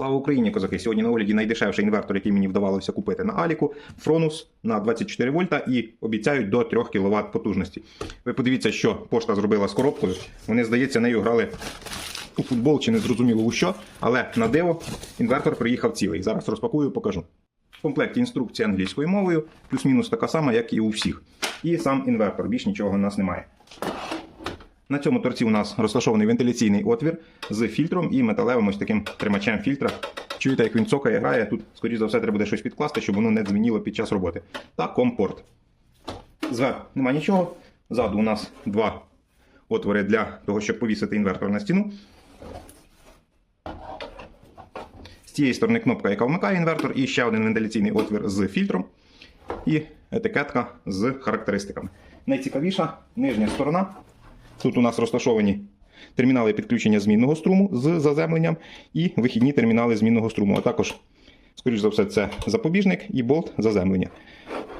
Слава Україні, козаки! Сьогодні на огляді найдешевший інвертор, який мені вдавалося купити на Аліку, Фронус на 24 вольта і обіцяють до 3 кВт потужності. Ви подивіться, що пошта зробила з коробкою. Вони, здається, нею грали у футбол чи не зрозуміло у що, але на диво інвертор приїхав цілий. Зараз розпакую, покажу. В комплекті інструкція англійською мовою, плюс-мінус така сама, як і у всіх. І сам інвертор, більш нічого у нас немає. На цьому торці у нас розташований вентиляційний отвір з фільтром і металевим ось таким тримачем фільтра. Чуєте, як він цокає, грає. Тут, скоріш за все, треба буде щось підкласти, щоб воно не дзвеніло під час роботи. Та компорт. Зверху нема нічого. Ззаду у нас два отвори для того, щоб повісити інвертор на стіну. З цієї сторони кнопка, яка вмикає інвертор, і ще один вентиляційний отвір з фільтром. І етикетка з характеристиками. Найцікавіша нижня сторона. Тут у нас розташовані термінали підключення змінного струму з заземленням і вихідні термінали змінного струму. А також, скоріш за все, це запобіжник і болт заземлення.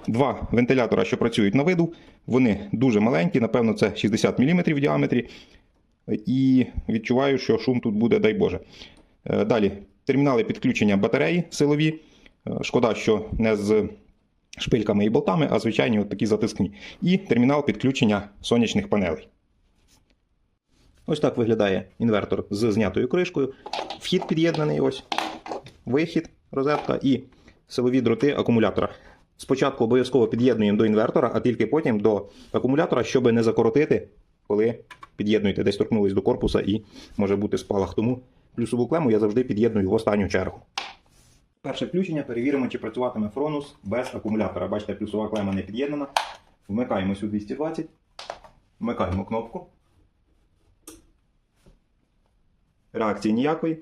Два вентилятора, що працюють на виду, вони дуже маленькі, напевно, це 60 мм в діаметрі. І відчуваю, що шум тут буде, дай Боже. Е, Далі термінали підключення батареї силові. Е, Шкода, що не з шпильками і болтами, а звичайні от такі затискні. І термінал підключення сонячних панелей. Ось так виглядає інвертор з знятою кришкою. Вхід під'єднаний, ось вихід, розетка і силові дроти акумулятора. Спочатку обов'язково під'єднуємо до інвертора, а тільки потім до акумулятора, щоб не закоротити, коли під'єднуєте, десь торкнулись до корпуса і може бути спалах. Тому плюсову клему я завжди під'єдную в останню чергу. Перше включення перевіримо, чи працюватиме фронус без акумулятора. Бачите, плюсова клема не під'єднана. Вмикаємо сюди 220, вмикаємо кнопку. Реакції ніякої.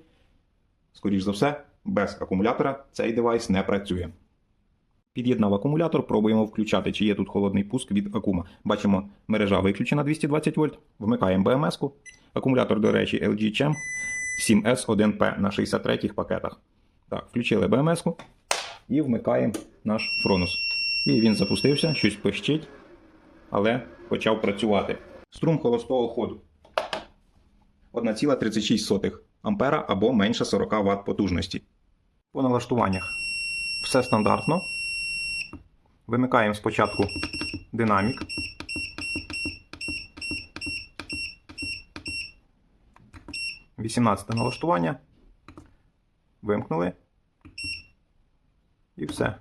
Скоріш за все, без акумулятора цей девайс не працює. Під'єднав акумулятор, пробуємо включати, чи є тут холодний пуск від акума. Бачимо, мережа виключена 220 вольт. Вмикаємо БМС-ку. Акумулятор, до речі, LG Chem 7S1P на 63-х пакетах. Так, включили БМС-ку і вмикаємо наш Фронус. І він запустився, щось пищить, але почав працювати. Струм холостого ходу. 1,36 ампера або менше 40 Вт потужності. По налаштуваннях все стандартно. Вимикаємо спочатку динамік. Вісімнадцяте налаштування. Вимкнули. І все.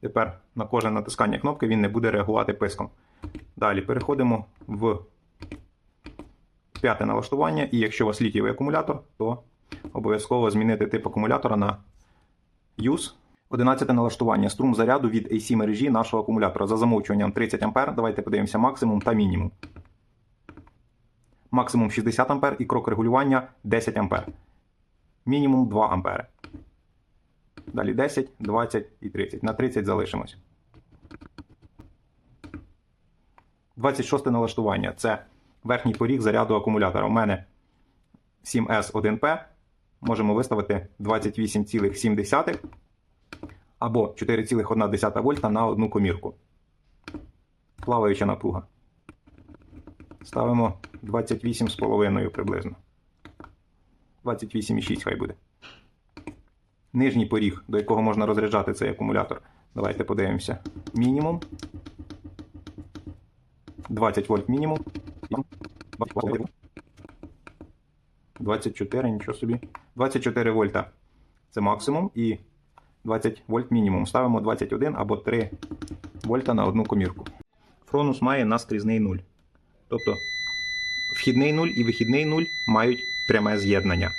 Тепер на кожне натискання кнопки він не буде реагувати писком. Далі переходимо в п'яте налаштування, і якщо у вас літієвий акумулятор, то обов'язково змінити тип акумулятора на Use. 11 налаштування. Струм заряду від AC мережі нашого акумулятора. За замовчуванням 30 А. Давайте подивимося максимум та мінімум. Максимум 60 А і крок регулювання 10 А. Мінімум 2 А. Далі 10, 20 і 30. На 30 залишимось. 26 налаштування. Це верхній поріг заряду акумулятора. У мене 7S1P. Можемо виставити 28,7 або 4,1 вольта на одну комірку. Плаваюча напруга. Ставимо 28,5 приблизно. 28,6 хай буде. Нижній поріг, до якого можна розряджати цей акумулятор. Давайте подивимося. Мінімум. 20 вольт мінімум. 24, нічого собі. 24 вольта це максимум і 20 вольт мінімум. Ставимо 21 або 3 вольта на одну комірку. Фронус має наскрізний нуль. Тобто вхідний нуль і вихідний нуль мають пряме з'єднання.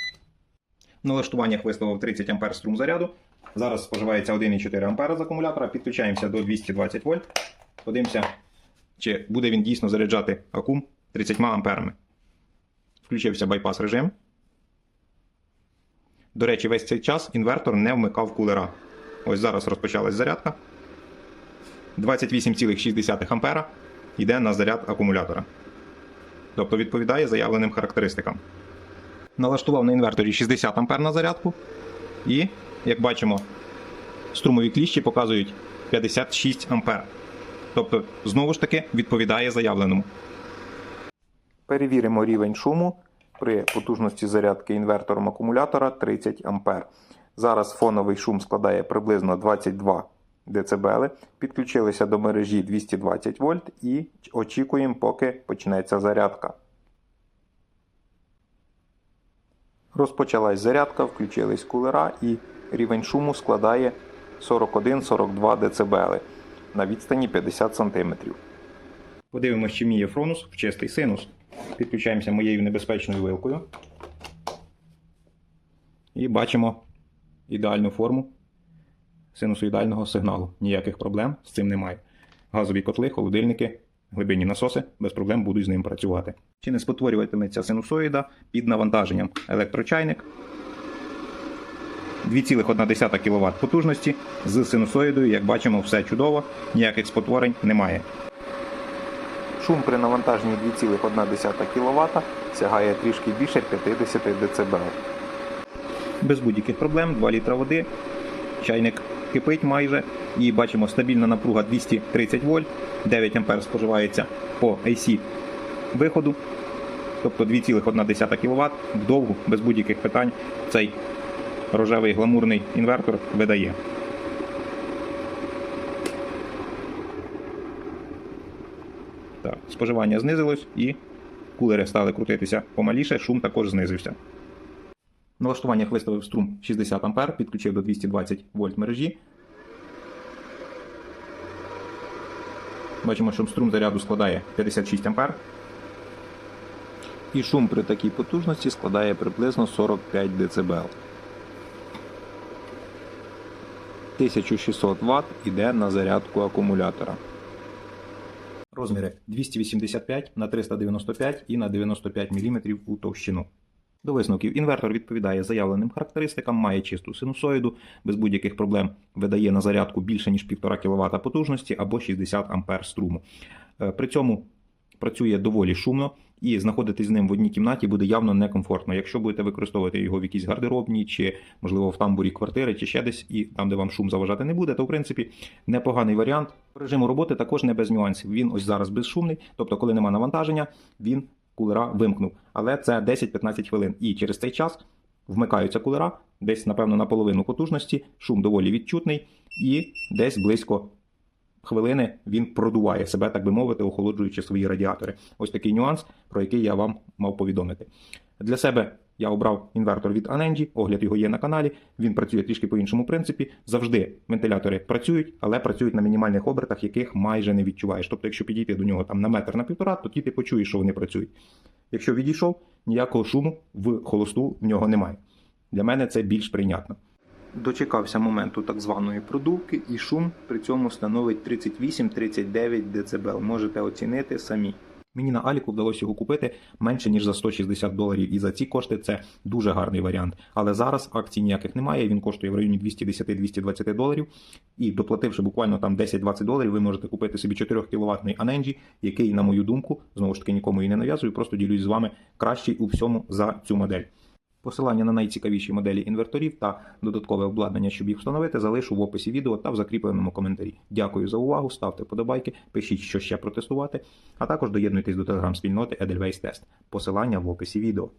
В налаштуваннях виставив 30 А струм заряду. Зараз споживається 1,4 А з акумулятора. Підключаємося до 220 вольт. Подивимося, чи буде він дійсно заряджати акум 30 амперами. Включився байпас режим. До речі, весь цей час інвертор не вмикав кулера. Ось зараз розпочалась зарядка. 28,6 ампера йде на заряд акумулятора. Тобто відповідає заявленим характеристикам. Налаштував на інверторі 60 ампер на зарядку. І, як бачимо, струмові кліщі показують 56 ампер. Тобто, знову ж таки, відповідає заявленому. Перевіримо рівень шуму при потужності зарядки інвертором акумулятора 30 А. Зараз фоновий шум складає приблизно 22 дБ. Підключилися до мережі 220 вольт і очікуємо, поки почнеться зарядка. Розпочалась зарядка, включились кулера і рівень шуму складає 41-42 дБ на відстані 50 см. Подивимося, чи вміє фронус в чистий синус. Підключаємося моєю небезпечною вилкою. І бачимо ідеальну форму синусоїдального сигналу. Ніяких проблем з цим немає. Газові котли, холодильники, глибинні насоси без проблем будуть з ним працювати. Чи не спотворюватиметься синусоїда під навантаженням електрочайник 2,1 кВт потужності з синусоїдою, як бачимо, все чудово, ніяких спотворень немає. Шум при навантаженні 2,1 кВт сягає трішки більше 50 дБ. Без будь-яких проблем 2 літра води, чайник кипить майже і бачимо стабільна напруга 230 вольт, 9 А споживається по AC виходу, тобто 2,1 кВт вдовгу, без будь-яких питань цей рожевий гламурний інвертор видає. Споживання знизилось і кулери стали крутитися помаліше, шум також знизився. В налаштуваннях виставив струм 60 А, підключив до 220 вольт мережі. Бачимо, що струм заряду складає 56 А. І шум при такій потужності складає приблизно 45 дБ. 1600 Вт іде на зарядку акумулятора. Розміри 285 на 395 і на 95 мм у товщину. До висновків інвертор відповідає заявленим характеристикам, має чисту синусоїду, без будь-яких проблем видає на зарядку більше ніж 1,5 кВт потужності або 60 А струму. Е, При цьому працює доволі шумно і знаходитись з ним в одній кімнаті буде явно некомфортно. Якщо будете використовувати його в якійсь гардеробній, чи, можливо, в тамбурі квартири, чи ще десь, і там, де вам шум заважати не буде, то в принципі непоганий варіант. Режиму роботи також не без нюансів. Він ось зараз безшумний, тобто, коли нема навантаження, він кулера вимкнув. Але це 10-15 хвилин. І через цей час вмикаються кулера, десь, напевно, на половину потужності, шум доволі відчутний, і десь близько хвилини він продуває себе, так би мовити, охолоджуючи свої радіатори. Ось такий нюанс, про який я вам мав повідомити. Для себе я обрав інвертор від Anenji, огляд його є на каналі. Він працює трішки по іншому принципі. Завжди вентилятори працюють, але працюють на мінімальних обертах, яких майже не відчуваєш. Тобто, якщо підійти до нього там на метр на півтора, то ти почуєш, що вони працюють. Якщо відійшов, ніякого шуму в холосту в нього немає. Для мене це більш прийнятно. Дочекався моменту так званої продувки, і шум при цьому становить 38-39 дБ. Можете оцінити самі. Мені на Аліку вдалося його купити менше ніж за 160 доларів, і за ці кошти це дуже гарний варіант. Але зараз акцій ніяких немає. Він коштує в районі 210-220 доларів. І доплативши буквально там 10-20 доларів, ви можете купити собі 4 кВт Anenji, який, на мою думку, знову ж таки нікому і не нав'язую, просто ділюсь з вами кращий у всьому за цю модель. Посилання на найцікавіші моделі інверторів та додаткове обладнання, щоб їх встановити, залишу в описі відео та в закріпленому коментарі. Дякую за увагу, ставте подобайки, пишіть, що ще протестувати, а також доєднуйтесь до телеграм-спільноти Edelweiss Test. Посилання в описі відео.